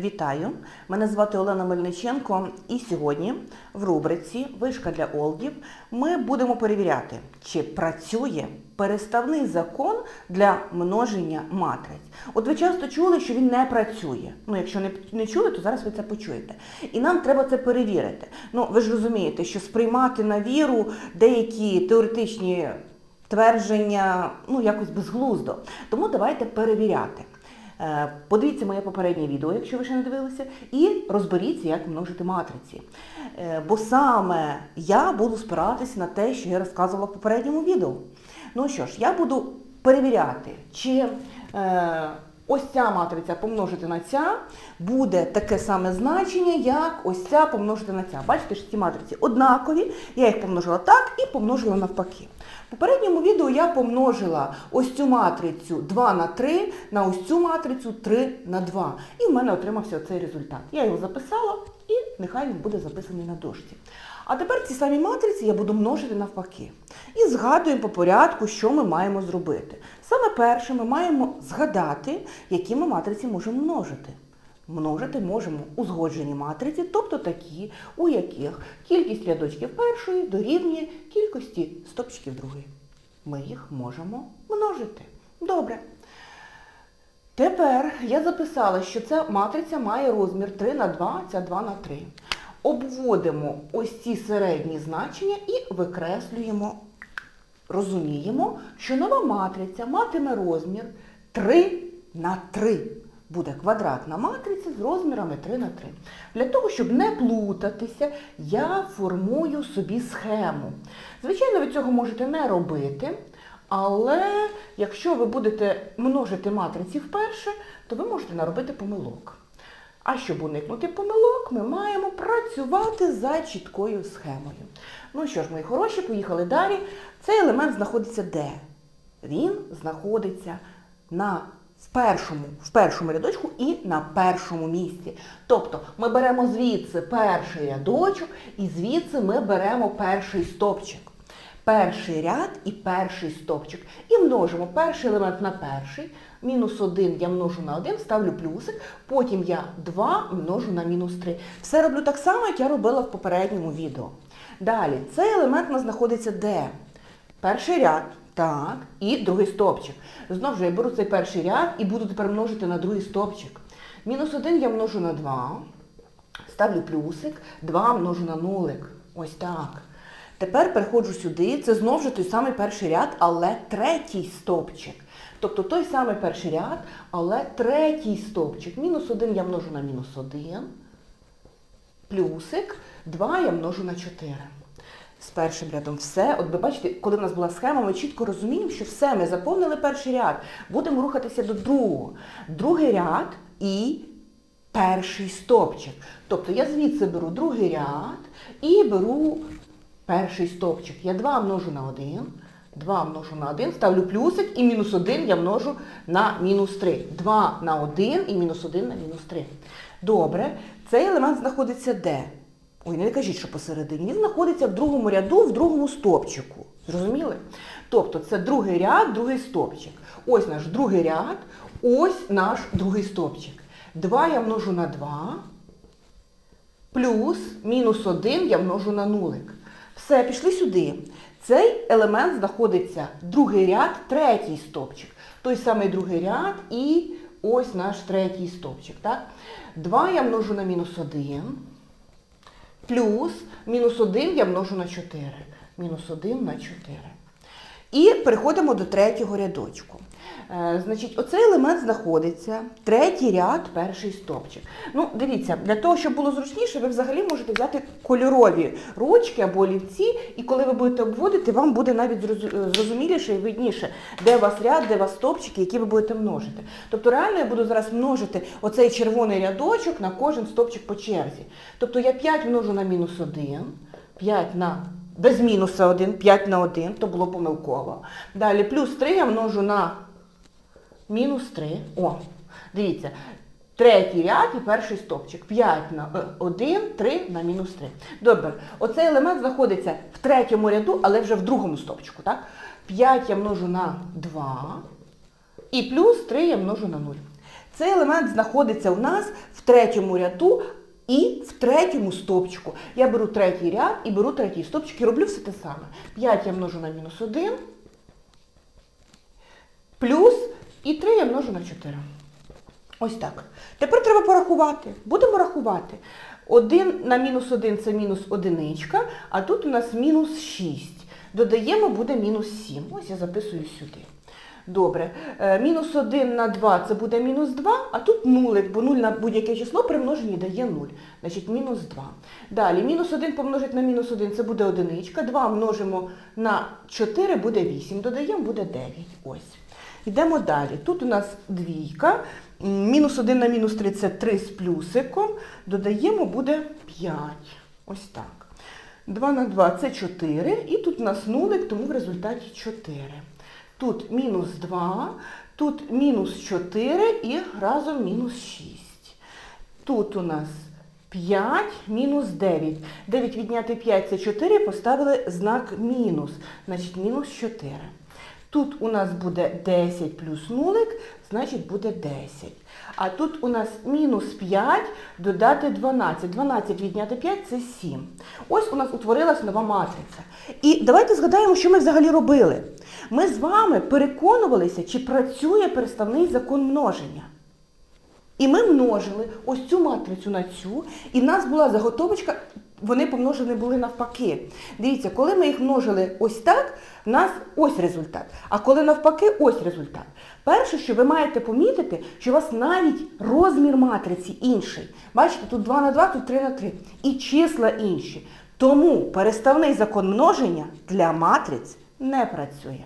Вітаю! Мене звати Олена Мельниченко і сьогодні в рубриці Вишка для Олдів ми будемо перевіряти, чи працює переставний закон для множення матриць. От ви часто чули, що він не працює. Ну, якщо не, не чули, то зараз ви це почуєте. І нам треба це перевірити. Ну, ви ж розумієте, що сприймати на віру деякі теоретичні твердження ну, якось безглуздо. Тому давайте перевіряти. Е, Подивіться моє попереднє відео, якщо ви ще не дивилися, і розберіться, як множити матриці. Е, Бо саме я буду спиратися на те, що я розказувала в попередньому відео. Ну що ж, я буду перевіряти, чи е, ось ця матриця помножити на ця буде таке саме значення, як ось ця помножити на ця. Бачите, що ці матриці однакові, я їх помножила так і помножила навпаки. В попередньому відео я помножила ось цю матрицю 2 на 3 на ось цю матрицю 3 на 2. І в мене отримався оцей результат. Я його записала і нехай він буде записаний на дошці. А тепер ці самі матриці я буду множити навпаки. І згадуємо по порядку, що ми маємо зробити. Саме перше ми маємо згадати, які ми матриці можемо множити. Множити можемо узгоджені матриці, тобто такі, у яких кількість рядочків першої дорівнює кількості стопчиків другої. Ми їх можемо множити. Добре. Тепер я записала, що ця матриця має розмір 3 на 2, ця 2 на 3. Обводимо ось ці середні значення і викреслюємо, розуміємо, що нова матриця матиме розмір 3 на 3 буде квадратна матриця з розмірами 3 на 3. Для того, щоб не плутатися, я формую собі схему. Звичайно, ви цього можете не робити, але якщо ви будете множити матриці вперше, то ви можете наробити помилок. А щоб уникнути помилок, ми маємо працювати за чіткою схемою. Ну що ж, мої хороші, поїхали далі. Цей елемент знаходиться де? Він знаходиться на в першому, в першому рядочку і на першому місці. Тобто ми беремо звідси перший рядочок і звідси ми беремо перший стопчик. Перший ряд і перший стопчик. І множимо перший елемент на перший. Мінус 1 я множу на 1, ставлю плюсик, потім я 2 множу на мінус 3. Все роблю так само, як я робила в попередньому відео. Далі, цей елемент у нас знаходиться де? Перший ряд. Так, і другий стопчик. Знову ж я беру цей перший ряд і буду тепер множити на другий стопчик. Мінус 1 я множу на 2. Ставлю плюсик, 2 множу на нулик. Ось так. Тепер переходжу сюди, це знову ж той самий перший ряд, але третій стопчик. Тобто той самий перший ряд, але третій стопчик. Мінус 1 я множу на мінус 1. Плюсик, 2 я множу на 4. З першим рядом все. От ви бачите, коли в нас була схема, ми чітко розуміємо, що все, ми заповнили перший ряд. Будемо рухатися до другого. Другий ряд і перший стопчик. Тобто я звідси беру другий ряд і беру перший стопчик. Я 2 множу на 1. 2 множу на 1, ставлю плюсик і мінус 1 я множу на мінус 3. 2 на 1 і мінус 1 на мінус 3. Добре, цей елемент знаходиться де? Ой, не кажіть, що посередині. Він знаходиться в другому ряду, в другому стопчику. Зрозуміли? Тобто це другий ряд, другий стопчик. Ось наш другий ряд, ось наш другий стопчик. 2 я множу на 2, плюс мінус 1 я множу на нулик. Все, пішли сюди. Цей елемент знаходиться другий ряд, третій стопчик. Той самий другий ряд і ось наш третій стопчик. Так? 2 я множу на мінус 1. Плюс мінус 1 я множу на 4. Мінус 1 на 4. І переходимо до третього рядочку. Е, значить, оцей елемент знаходиться, третій ряд, перший стопчик. Ну, дивіться, для того, щоб було зручніше, ви взагалі можете взяти кольорові ручки або олівці, і коли ви будете обводити, вам буде навіть зрозуміліше і видніше, де у вас ряд, де у вас стопчики, які ви будете множити. Тобто реально я буду зараз множити оцей червоний рядочок на кожен стопчик по черзі. Тобто я 5 множу на мінус 1, 5 на без мінуса 1, 5 на 1, то було помилково. Далі плюс 3 я множу на мінус 3. О, дивіться. Третій ряд і перший стопчик. 5 на 1, 3 на мінус 3. Добре. Оцей елемент знаходиться в третьому ряду, але вже в другому стопчику. так? 5 я множу на 2. І плюс 3 я множу на 0. Цей елемент знаходиться у нас в третьому ряду і в третьому стопчику. Я беру третій ряд і беру третій стопчик і роблю все те саме. 5 я множу на мінус 1, плюс і 3 я множу на 4. Ось так. Tепер треба порахувати. Будемо рахувати. 1 на мінус 1 це мінус одиничка, а тут у нас мінус 6. Додаємо, буде мінус 7. Ось я записую сюди. Добре. Е, Мінус 1 на 2 це буде мінус 2, а тут нулик, бо 0 на будь-яке число при множенні дає 0. Значить, мінус 2. Далі, мінус 1 помножити на мінус 1 це буде одиничка. 2 множимо на 4 буде 8. Додаємо, буде 9. Ось. Йдемо далі. Тут у нас двійка. Мінус 1 на мінус 3 це 3 з плюсиком. Додаємо, буде 5. Ось так. 2 на 2 це 4. І тут у нас нулик, тому в результаті 4. Тут мінус 2, тут мінус 4 і разом мінус 6. Тут у нас 5 мінус 9. 9 відняти 5 це 4, поставили знак мінус. Значить, мінус 4. Тут у нас буде 10 плюс нулик, значить буде 10. А тут у нас мінус 5 додати 12. 12 відняти 5 це 7. Ось у нас утворилась нова матриця. І давайте згадаємо, що ми взагалі робили. Ми з вами переконувалися, чи працює переставний закон множення. І ми множили ось цю матрицю на цю, і в нас була заготовочка, вони помножені були навпаки. Дивіться, коли ми їх множили ось так, в нас ось результат. А коли навпаки, ось результат. Перше, що ви маєте помітити, що у вас навіть розмір матриці інший. Бачите, тут 2 на 2, тут 3 на 3. І числа інші. Тому переставний закон множення для матриць не працює.